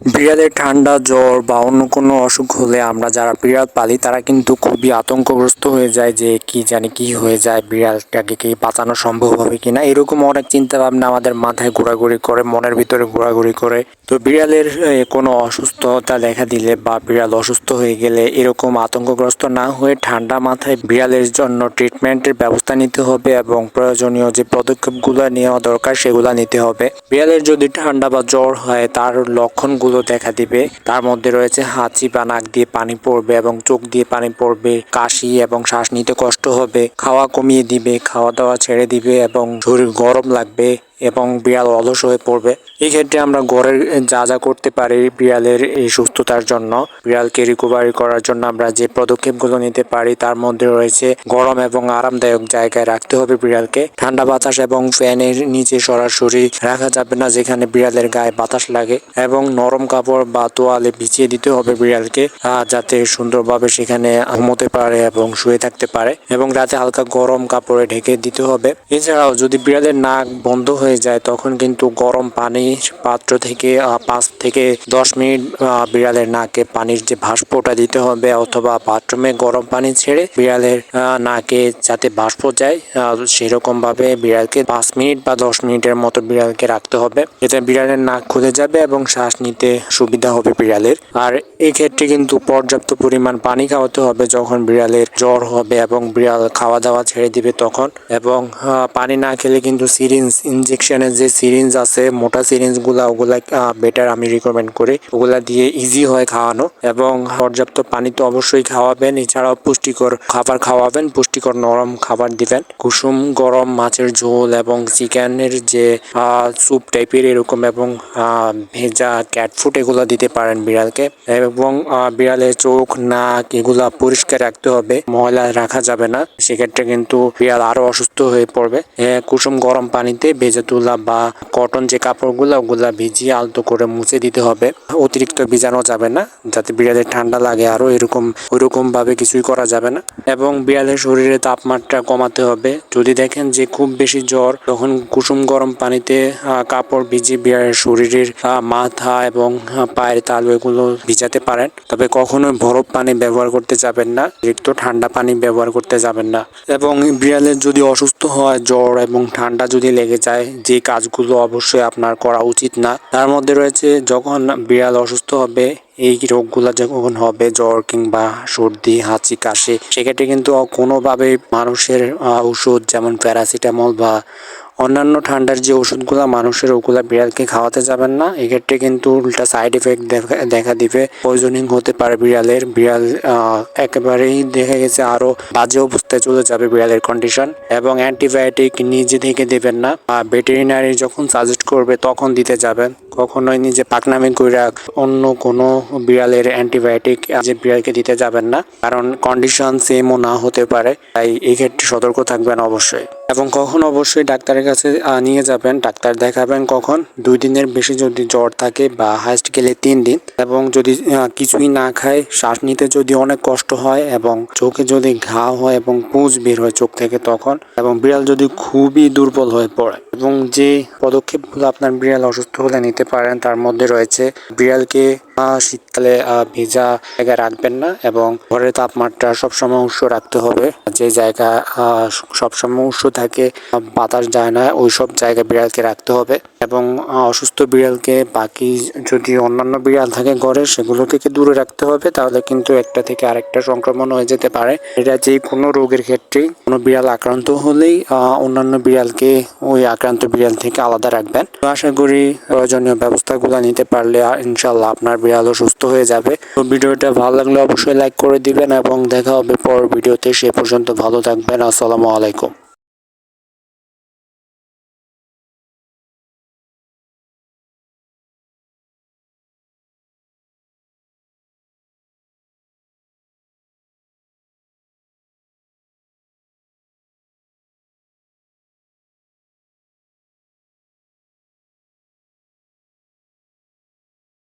বিড়ালের ঠান্ডা জ্বর বা অন্য কোনো অসুখ হলে আমরা যারা বিড়াল পালি, তারা কিন্তু খুবই আতঙ্কগ্রস্ত হয়ে যায় যে কি জানি কি হয়ে যায়, বিড়ালটাকে কি বাঁচানো সম্ভব হবে কিনা। এরকম অনেক চিন্তা ভাবনা আমাদের মাথায় ঘোরাঘুরি করে, মনের ভিতরে ঘোরাঘুরি করে। তো বিড়ালের কোনো অসুস্থতা দেখা দিলে বা বিড়াল অসুস্থ হয়ে গেলে এরকম আতঙ্কগ্রস্ত না হয়ে ঠান্ডা মাথায় বিড়ালের জন্য ট্রিটমেন্টের ব্যবস্থা নিতে হবে এবং প্রয়োজনীয় যে পদক্ষেপগুলো নেওয়া দরকার সেগুলো নিতে হবে। বিড়ালের যদি ঠান্ডা বা জ্বর হয়, তার লক্ষণগুলো দেখা দিবে। তার মধ্যে রয়েছে হাঁচি বা নাক দিয়ে পানি পড়বে এবং চোখ দিয়ে পানি পড়বে, কাশি এবং শ্বাস নিতে কষ্ট হবে। খাওয়া কমিয়ে দিবে, খাওয়া দাওয়া ছেড়ে দিবে এবং শরীর গরম লাগবে। এবং বিড়াল অলস হয়ে পড়বে। এই ক্ষেত্রে আমরা ঘরের যা যা করতে পারি বিড়ালের এই সুস্থতার জন্য, বিড়ালকে রিকভারি করার জন্য আমরা যে পদক্ষেপগুলো নিতে পারি তার মধ্যে রয়েছে গরম এবং আরামদায়ক জায়গায় রাখতে হবে বিড়ালকে। ঠান্ডা বাতাস এবং ফ্যানের নিচে সরাসরি রাখা যাবে না যেখানে বিড়ালের গায়ে বাতাস লাগে এবং নরম কাপড় বা তোয়ালে বিছিয়ে দিতে হবে বিড়ালকে যাতে সুন্দরভাবে সেখানে ঘুমোতে পারে এবং শুয়ে থাকতে পারে এবং রাতে হালকা গরম কাপড়ে ঢেকে দিতে হবে। এছাড়াও যদি বিড়ালের নাক বন্ধ হয়ে যায়, তখন কিন্তু গরম পানির পাত্র থেকে পাঁচ থেকে দশ মিনিট বিড়ালের নাকে পানির যে ভাস্পটা দিতে হবে অথবা বাথরুমে গরম পানি ছেড়ে বিড়ালের নাকে যাতে বাষ্প যায় সেরকম ভাবে বিড়ালকে পাঁচ মিনিট বা দশ মিনিটের মতো বিড়ালকে রাখতে হবে। এতে বিড়ালের নাক খুলে যাবে এবং শ্বাস নিতে সুবিধা হবে বিড়ালের। আর এক্ষেত্রে কিন্তু পর্যাপ্ত পরিমাণ পানি খাওয়াতে হবে যখন বিড়ালের জ্বর হবে এবং বিড়াল খাওয়া দাওয়া ছেড়ে দিবে তখন। এবং পানি না খেলে কিন্তু সিরিঞ্জ ইনজেকশনের যে সিরিঞ্জ আছে, মোটা সিরিঞ্জগুলা ওগুলা বেটার আমি রিকমেন্ড করি। ওগুলা দিয়ে ইজি হয় খাওয়ানো এবং পর্যাপ্ত পানি তো অবশ্যই খাওয়াবেন। এছাড়াও পুষ্টিকর খাবার খাওয়াবেন, পুষ্টিকর নরম খাবার দিবেন। কুসুম, গরম, মাছের ঝোল এবং চিকেনের যে স্যুপ টাইপের এরকম এবং ভেজা ক্যাট ফুড এগুলো দিতে পারেন বিড়ালকে। এবং বিড়ালের চোখ, নাক এগুলা পরিষ্কার রাখতে হবে। ময়লা রাখা যাবে না। সেক্ষেত্রে কিন্তু বিড়াল আরও অসুস্থ হয়ে পড়বে। কুসুম গরম পানিতে ভেজে তোলা বা কটন যে কাপড়গুলো, ওগুলা ভিজিয়ে আলতো করে মুছে দিতে হবে। অতিরিক্ত ভিজানো যাবে না, যাতে বিড়ালের ঠান্ডা লাগে আরও এরকম ওইরকম ভাবে কিছুই করা যাবে না। এবং বিড়ালের শরীরে তাপমাত্রা কমাতে হবে। যদি দেখেন যে খুব বেশি জ্বর, তখন কুসুম গরম পানিতে কাপড় ভিজিয়ে বিড়ালের শরীরের মাথা এবং পায়ের তালু এগুলো ভিজাতে পারেন। তবে কখনোই বরফ পানি ব্যবহার করতে যাবেন না, অতিরিক্ত ঠান্ডা পানি ব্যবহার করতে যাবেন না। এবং বিড়ালের যদি অসুস্থ হয়, জ্বর এবং ঠান্ডা যদি লেগে যায় যে কাজগুলো অবশ্যই আপনার করা উচিত না। তার মধ্যে রয়েছে, যখন বিড়াল অসুস্থ হবে, এই রোগগুলো যখন হবে, জ্বর কিংবা সর্দি, হাঁচি, কাশি, সেক্ষেত্রে কিন্তু কোনোভাবে মানুষের ওষুধ যেমন প্যারাসিটামল বা অন্যান্য ঠান্ডার যে ওষুধগুলো, মানুষের ওগুলো বিড়ালকে খাওয়াতে যাবেন না। এক্ষেত্রে কিন্তু উল্টা সাইড এফেক্ট দেখা দিবে। পয়জনিং হতে পারে বিড়ালের। বিড়াল একেবারেই দেখা গেছে আরও বাজে অবস্থায় চলে যাবে বিড়ালের কন্ডিশন এবং অ্যান্টিবায়োটিক নিজে থেকে দেবেন না। ভেটেরিনারি যখন সাজেস্ট করবে, তখন দিতে যাবেন। কখনোই নিজে পাকনামি কইরা অন্য কোনো বিড়ালের অ্যান্টিবায়োটিক যে বিড়ালকে দিতে যাবেন না। কারণ কন্ডিশন সেমও না হতে পারে, তাই এই ক্ষেত্রে সতর্ক থাকবেন অবশ্যই। এবং কখন অবশ্যই ডাক্তারের কাছে নিয়ে যাবেন, ডাক্তার দেখাবেন কখন? দুই দিনের বেশি যদি জ্বর থাকে বা হাইস্ট গেলে তিন দিন। এবং যদি কিছুই না খায়, শ্বাস নিতে যদি অনেক কষ্ট হয় এবং চোখে যদি ঘা হয় এবং পুঁজ বের হয় চোখ থেকে তখন, এবং বিড়াল যদি খুবই দুর্বল হয়ে পড়ে এবং যে পদক্ষেপগুলো আপনার বিড়াল অসুস্থ হলে নিতে পারেন তার মধ্যে রয়েছে বিড়ালকে শীতকালে ভেজা জায়গায় রাখবেন না এবং ঘরের তাপমাত্রা সবসময় উষ্ণ রাখতে হবে। যে জায়গা সবসময় উষ্ণ থাকে, বাতাস যায় না ওই সব জায়গায় বিড়ালকে রাখতে হবে এবং অসুস্থ বিড়ালকে বাকি যদি অন্যান্য বিড়াল থাকে ঘরে সেগুলো থেকে দূরে রাখতে হবে? তাহলে কিন্তু একটা থেকে আরেকটা সংক্রমণ হয়ে যেতে পারে। এটা যে কোনো রোগের ক্ষেত্রেই কোনো বিড়াল আক্রান্ত হলেই অন্যান্য বিড়ালকে ওই আক্রান্ত বিড়াল থেকে আলাদা রাখবেন। আশা করি প্রয়োজনীয় ব্যবস্থাগুলো নিতে পারলে ইনশাল্লাহ আপনার বিড়ালও সুস্থ হয়ে যাবে। তো ভিডিওটা ভালো লাগলে অবশ্যই লাইক করে দিবেন এবং দেখা হবে পর ভিডিওতে। সে পর্যন্ত ভালো থাকবেন। আসসালামু আলাইকুম।